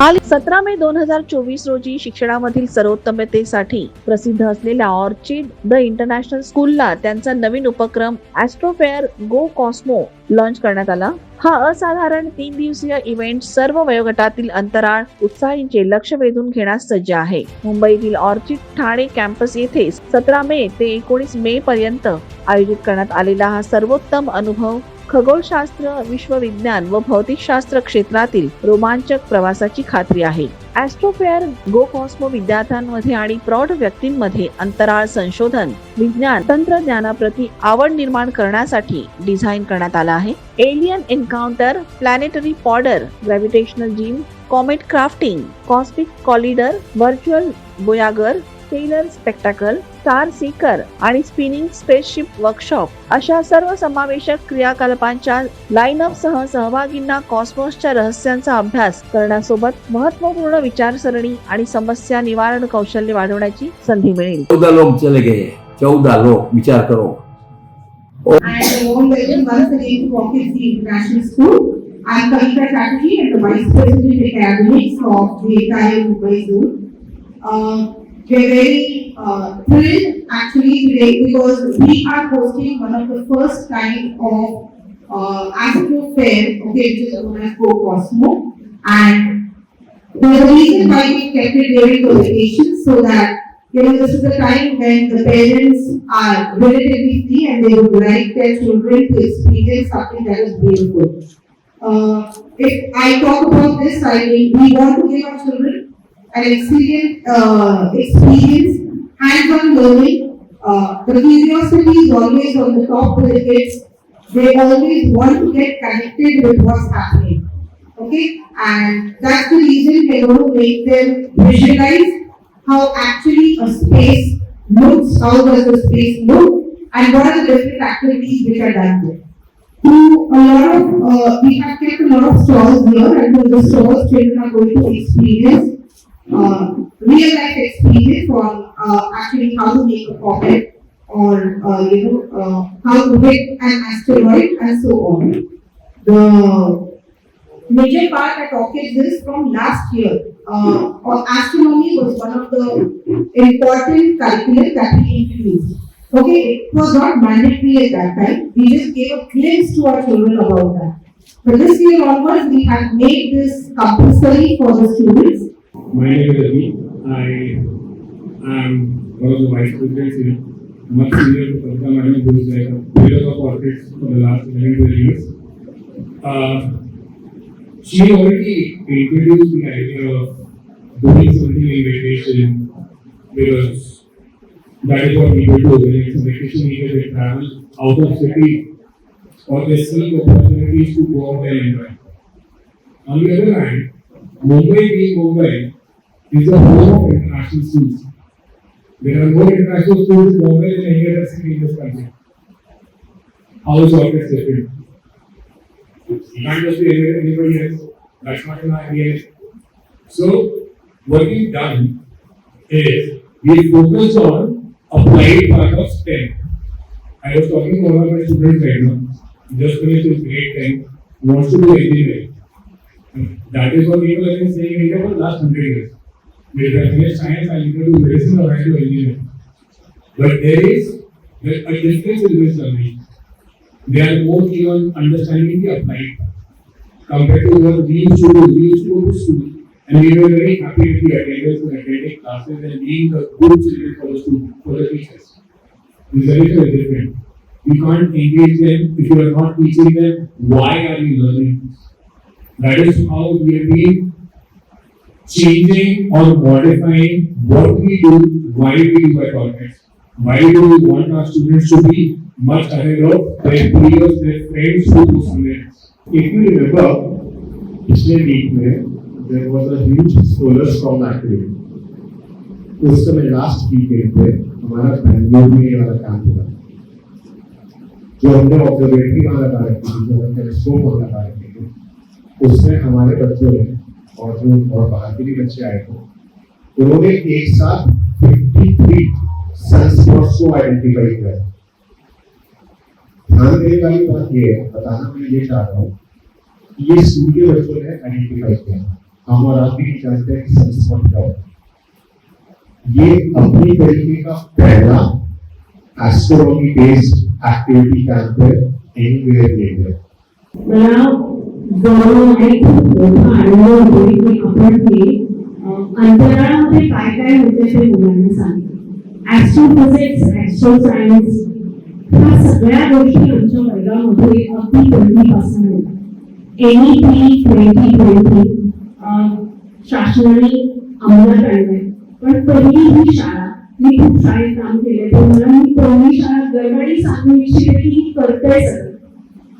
आली. सतरा मे दोन हजार चोवीस रोजी शिक्षणामधील सर्वोत्तमतेसाठी प्रसिद्ध असलेल्या ऑर्चिड द इंटरनॅशनल स्कूलला त्यांचा नवीन उपक्रम ॲस्ट्रोफेअर गो कॉस्मो लॉन्च करण्यात आला. हा असाधारण तीन दिवसीय इव्हेंट सर्व वयोगटातील अंतराळ उत्साहींचे लक्ष वेधून घेण्यास सज्ज आहे. मुंबईतील ऑर्चिड ठाणे कॅम्पस येथे सतरा मे ते एकोणीस मे पर्यंत आयोजित करण्यात आलेला हा सर्वोत्तम अनुभव खगोलशास्त्र विश्वविज्ञान व भौतिकशास्त्र क्षेत्रातील रोमांचक प्रवासाची खात्री आहे. ॲस्ट्रोफेअर गो कॉस्मो विद्यार्थ्यांमध्ये आणि प्रौढ व्यक्तींमध्ये अंतराळ संशोधन विज्ञान तंत्रज्ञानाप्रती आवड निर्माण करण्यासाठी डिझाईन करण्यात आला आहे. Alien encounter planetary powder gravitational gym comet crafting cosmic collider virtual बोयागर tailor spectacle star seeker आणि स्पिनिंग स्पेसशिप वर्कशॉप अशा सर्व समावेशक क्रियाकलापांच्या लाईनअप सह सहभागींना कॉस्मोसच्या रहस्यांचा अभ्यास करण्यासोबत महत्त्वपूर्ण विचारसरणी आणि समस्या निवारण कौशल्य वाढवण्याची संधी मिळेल चौदह लोग चले गए चौदह लोग विचार करो International School. Chatterjee and the Vice President Academics of the entire Mumbai Zoo. Uh, we're very uh, thrilled actually today because we are hosting one of the first kind of uh, Astro Fair, okay, which is known as Go Cosmo. And the reason why we kept it during the vacation so that you know, this is the time when the parents are relatively free and they would like their children to experience something that is beautiful. Uh, if I talk about this, I mean, we want to give our children an experience, uh, experience, hands-on learning. Uh, the curiosity is always on the top with the kids. They always want to get connected with what's happening. Okay, and that's the reason we're going to make them visualize how actually a space looks, how does the space look, and what are the different activities which are done there. To a lot of, uh, we have kept a lot of stalls here, and to the stalls, children are going to experience uh, real life experience on uh, actually how to make a pocket or uh, you know uh, how to hit an asteroid and so on. The major part that occurs is from last year. Uh, or astronomy was one of the important curriculum that we introduced. Okay, it was not mandatory at that time. We just gave a glimpse to our children about that. But this year onwards, we have made this compulsory for the students. My name is Ravi. I am one of the vice presidents here. Much senior to Kavita Madam, who is like a pillar of politics for the last 11 12 years. Uh, she already introduced the idea of doing something in vacation because that is what people do when it's a vacation either they travel out of city or they seek opportunities to go out and enjoy. On the other hand, Mumbai being Mumbai is the home of international schools. There are more international schools in Mumbai than any other city in this country. How is Orchid different? Not just anybody else. That's not an idea. So, what we've done is we focus on applied part of STEM. I was talking to one of my students right now, just finished his grade 10, wants to do engineering. And That is what people have been saying in India for the last hundred years. I finish science, I'll either do medicine or do engineering. But there is there- a difference in this learning. They are more keen on understanding the applied compared to what we used to do. We used to go to school and we were very happy with the attendance and attending classes and being a good children for the student, for the teachers. It's very, very different. You can't engage them if you are not teaching them why are you learning. That is how we have been changing or modifying what we do, why we do at Orchid. Why do we want our students to be much ahead of their peers, their friends who do somewhere? If you remember, पिछले week में there was a huge solar storm activity. उस समय last weekend पे हमारा बैंगलोर में ये वाला काम हुआ जो हमने ऑब्जर्वेटरी लगा रखी जो टेलीस्कोप रखे थे उसमें हमारे बच्चों ने और जो और बाहर के भी बच्चे आए थे। उन्होंने एक साथ 53 सनस्पॉट्स को आइडेंटिफाई किया। ध्यान देने वाली बात ये है, बताना मैं ये चाह रहा हूँ ये के बच्चों ने आइडेंटिफाई किया। हमारा भी जानते कंटेंट संस्मरण का ये अपनी तरीके का पहला एस्ट्रोनॉमी बेस्ड एक्टिविटी कैंप है एनीवेयर इंडिया आपण हे अंतराळामध्ये काय काय होते ते मुलांना सांगतो. ऍस्ट्रोफिजिक्स ऍस्ट्रो सायन्स ह्या सगळ्या गोष्टी आमच्या वर्गामध्ये अगदी पहिलीपासून होतात एनी पी ट्वेंटी ट्वेंटी शासनाने अंमलात आणलंय. पण पहिली ही शाळा मी खूप शाळेत काम केले तर मला मी पहिली शाळा गरवाडी सांगू इच्छिते की करते सगळं.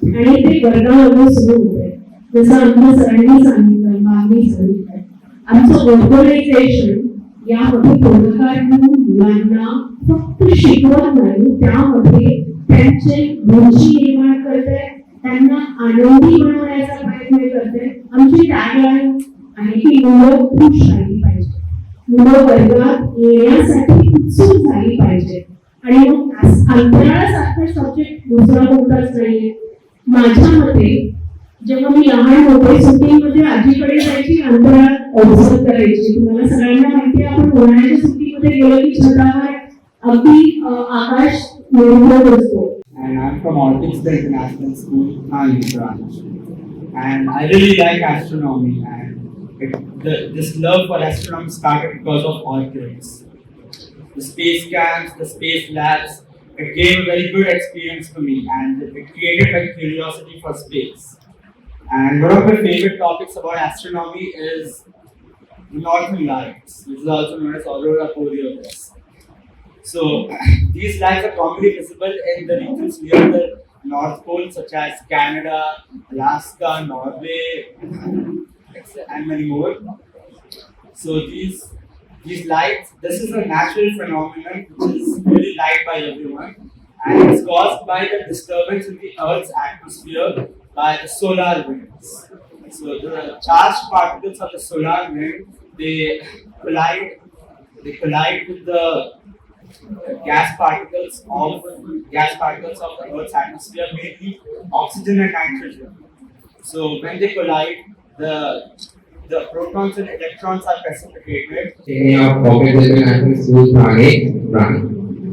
आणि ते वर्गामध्ये सुरू होते जसं आमच्या सरांनी सांगितलं मागणी सांगितलं. आमचं ऑर्गनायझेशन यामध्ये पुढाकार घेऊन मुलांना फक्त शिकवत नाही त्यामध्ये त्यांचे रुची निर्माण करते त्यांना आनंदी बनवण्याचा प्रयत्न करते. आमची टॅगलाईन आहे की मुलं खुश राहिली पाहिजे. मुलं वर्गात येण्यासाठी उत्सुक झाली पाहिजे. आणि मग अंतराळासारखा सब्जेक्ट दुसरा कोणताच नाहीये. माझ्या मते जेव्हा मी लहान होते सुट्टीमध्ये आजीकडे जायची अंतराळात ऑब्झर्व करायची तुम्हाला सगळ्यांना माहिती आहे आपण उन्हाळ्याच्या सुट्टीमध्ये गेलो की छतावर अगदी अं, आकाश निर्भर असतो and I'm from Orchids International School, Thane branch. And I really like astronomy, and it, the, this love for astronomy started because of Orchids. The space camps, the space labs, it gave a very good experience for me, and it created my curiosity for space. And one of my favorite topics about astronomy is Northern Lights, which is also known as aurora borealis. So these lights are commonly visible in the regions near the North Pole, such as Canada, Alaska, Norway, and many more. So these these lights, this is a natural phenomenon which is really liked by everyone, and it's caused by the disturbance in the Earth's atmosphere by solar winds. So the charged particles of the solar wind they collide they collide with the gas particles of gas particles of the Earth's atmosphere, mainly oxygen and nitrogen. So when they collide, the the protons and electrons are precipitated.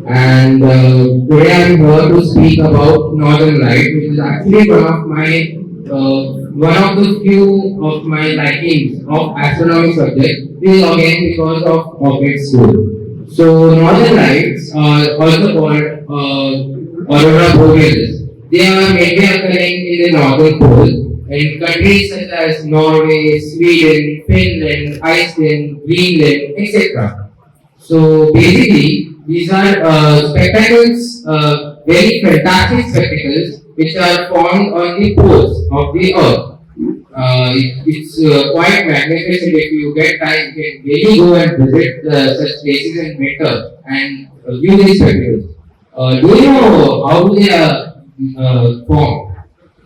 And uh, today I am here to speak about Northern Light, which is actually one of my uh, one of the few of my likings of astronomy subject. Is again because of Pocket School. So Northern Lights are also called uh, aurora borealis. They are mainly occurring in the northern pole in countries such as Norway, Sweden, Finland, Iceland, Greenland, etc. So basically, these are uh, spectacles, uh, very fantastic spectacles, which are formed on the poles of the Earth. Uh, it- it's uh, quite magnificent. If you get time, you can really go and visit uh, such places in winter and uh, view these spectacles. Uh, do you know how they are uh, formed?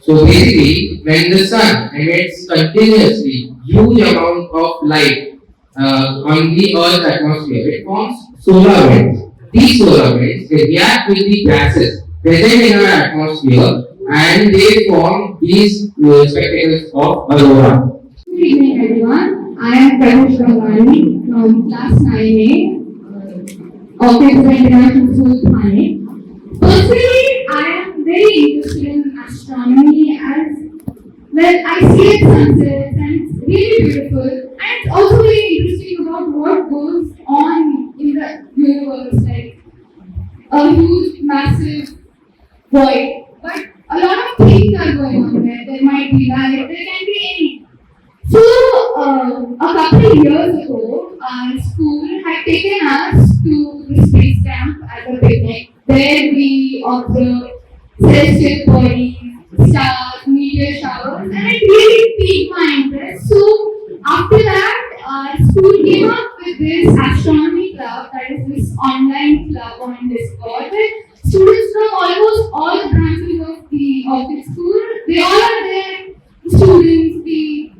So basically, when the sun emits continuously huge amount of light uh, on the Earth's atmosphere, it forms solar winds. These solar winds they react with the gases present in our atmosphere and they form these uh, spectacles of aurora. Good evening, everyone. I am Pranush Gangani from class 9A, Orchid International School, Thane. Personally, I am very interested in astronomy as well. I see its sunsets and it's really beautiful. And it's also very interesting about what goes on in the universe, like a huge, massive void. But a lot of things are going on there. There might be light, there can be any. So, uh, a couple of years ago, our school had taken us to the space camp as a picnic. There we observed celestial bodies, stars, meteor showers, and it really piqued my interest. So, after that, our school came up with this astronomy club, that is this online club on Discord, where students from almost all the branches of the of the school, they all are there. The students, the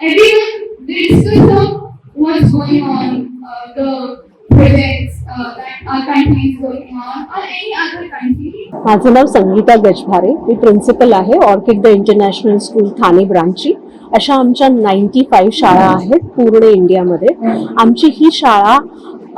everyone, they discuss what's going on, uh, the projects uh, that our country is working on, or any other country. माझं नाव संगीता गजभारे. मी principal आहे orchid the international school Thane ब्रांचची अशा आमच्या ninety five शाळा आहेत पूर्ण इंडियामध्ये. आमची ही शाळा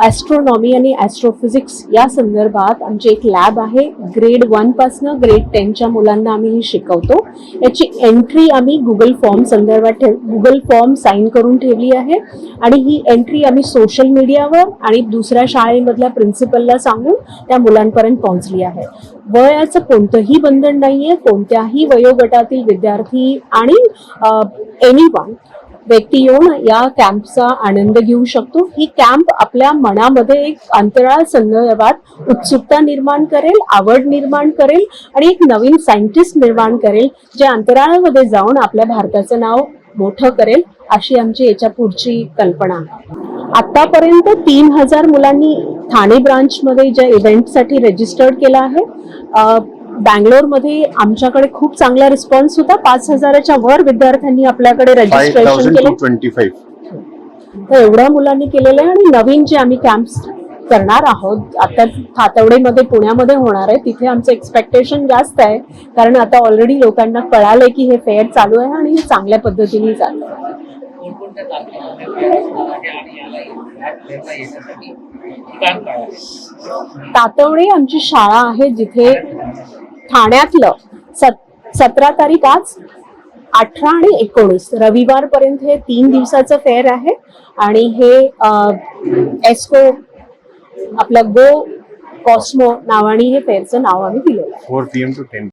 ॲस्ट्रॉनॉमी आणि ॲस्ट्रोफिजिक्स या संदर्भात आमची एक लॅब आहे. ग्रेड वनपासनं ग्रेड टेनच्या मुलांना आम्ही ही शिकवतो. याची एंट्री आम्ही गुगल फॉर्म संदर्भात ठेव गुगल फॉर्म साईन करून ठेवली आहे. आणि ही एंट्री आम्ही सोशल मीडियावर आणि दुसऱ्या शाळेमधल्या प्रिन्सिपलला सांगून त्या मुलांपर्यंत पोहोचली आहे. वयाचं कोणतंही बंधन नाही आहे कोणत्याही वयोगटातील विद्यार्थी आणि एनी वन व्यक्ती येऊन या कॅम्पचा आनंद घेऊ शकतो. ही कॅम्प आपल्या मनामध्ये एक अंतराळ संदर्भात उत्सुकता निर्माण करेल आवड निर्माण करेल आणि एक नवीन सायंटिस्ट निर्माण करेल जे अंतराळामध्ये जाऊन आपल्या भारताचं नाव मोठं करेल अशी आमची याच्या पुढची कल्पना. आहे आतापर्यंत तीन हजार मुलांनी ठाणे ब्रांचमध्ये ज्या इव्हेंटसाठी रजिस्टर्ड केलं आहे बँगलोरमध्ये आमच्याकडे खूप चांगला रिस्पॉन्स होता. पाच हजाराच्या वर विद्यार्थ्यांनी आपल्याकडे रजिस्ट्रेशन केलं. Twenty five. तर एवढ्या मुलांनी केलेलं आहे आणि नवीन जे आम्ही कॅम्प्स करणार आहोत आता थातवडेमध्ये पुण्यामध्ये होणार आहे तिथे आमचं एक्सपेक्टेशन जास्त आहे. कारण आता ऑलरेडी लोकांना कळालंय की हे फेअर चालू आहे आणि हे चांगल्या पद्धतीने चालू आहे. तातवडे आमची शाळा आहे जिथे ठाण्यातलं सत सतरा तारीख आज अठरा आणि एकोणीस. रविवारपर्यंत हे तीन दिवसाचं फेअर आहे आणि हे एस्को आपलं गो कॉस्मो नावाने हे फेअरचं नाव आम्ही दिलेलं आहे. Four P M to ten.